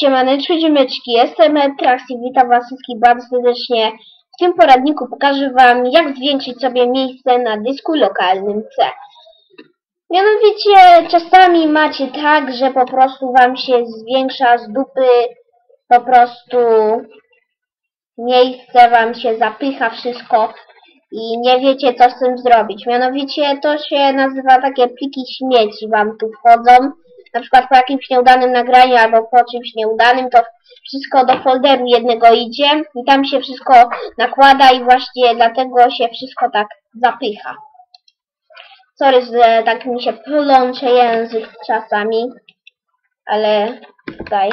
Siemaneczki, ziomeczki, jestem Traxi, witam was wszystkich bardzo serdecznie. W tym poradniku pokażę wam, jak zwiększyć sobie miejsce na dysku lokalnym C. Mianowicie, czasami macie tak, że po prostu wam się zwiększa z dupy, po prostu miejsce wam się zapycha wszystko i nie wiecie, co z tym zrobić. Mianowicie, to się nazywa takie pliki śmieci wam tu wchodzą na przykład po jakimś nieudanym nagraniu albo po czymś nieudanym, to wszystko do folderu jednego idzie i tam się wszystko nakłada i właśnie dlatego się wszystko tak zapycha. Sorry, że tak mi się plącze język czasami, ale tutaj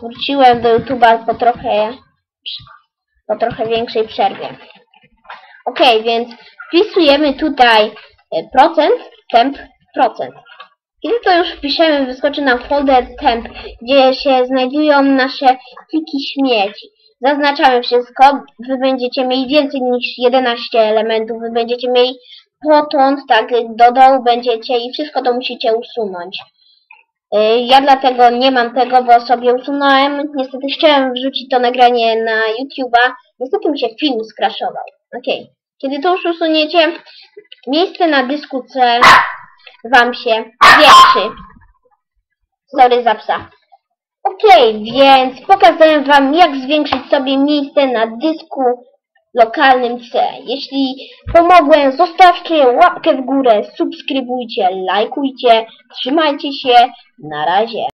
wróciłem do YouTube'a po trochę, po trochę większej przerwie. Ok, więc wpisujemy tutaj procent, temp, procent. Kiedy to już wpiszemy, wyskoczy nam folder temp, gdzie się znajdują nasze pliki śmieci. Zaznaczamy wszystko, wy będziecie mieli więcej niż 11 elementów, wy będziecie mieli potąd, tak do dołu będziecie i wszystko to musicie usunąć. Y, Ja dlatego nie mam tego, bo sobie usunąłem. Niestety chciałem wrzucić to nagranie na YouTube'a. Niestety mi się film skraszował. Ok. Kiedy to już usuniecie, miejsce na dysku C wam się zwiększy. Sorry za psa. Okej, więc pokazałem wam jak zwiększyć sobie miejsce na dysku lokalnym C. Jeśli pomogłem, zostawcie łapkę w górę, subskrybujcie, lajkujcie, trzymajcie się, na razie.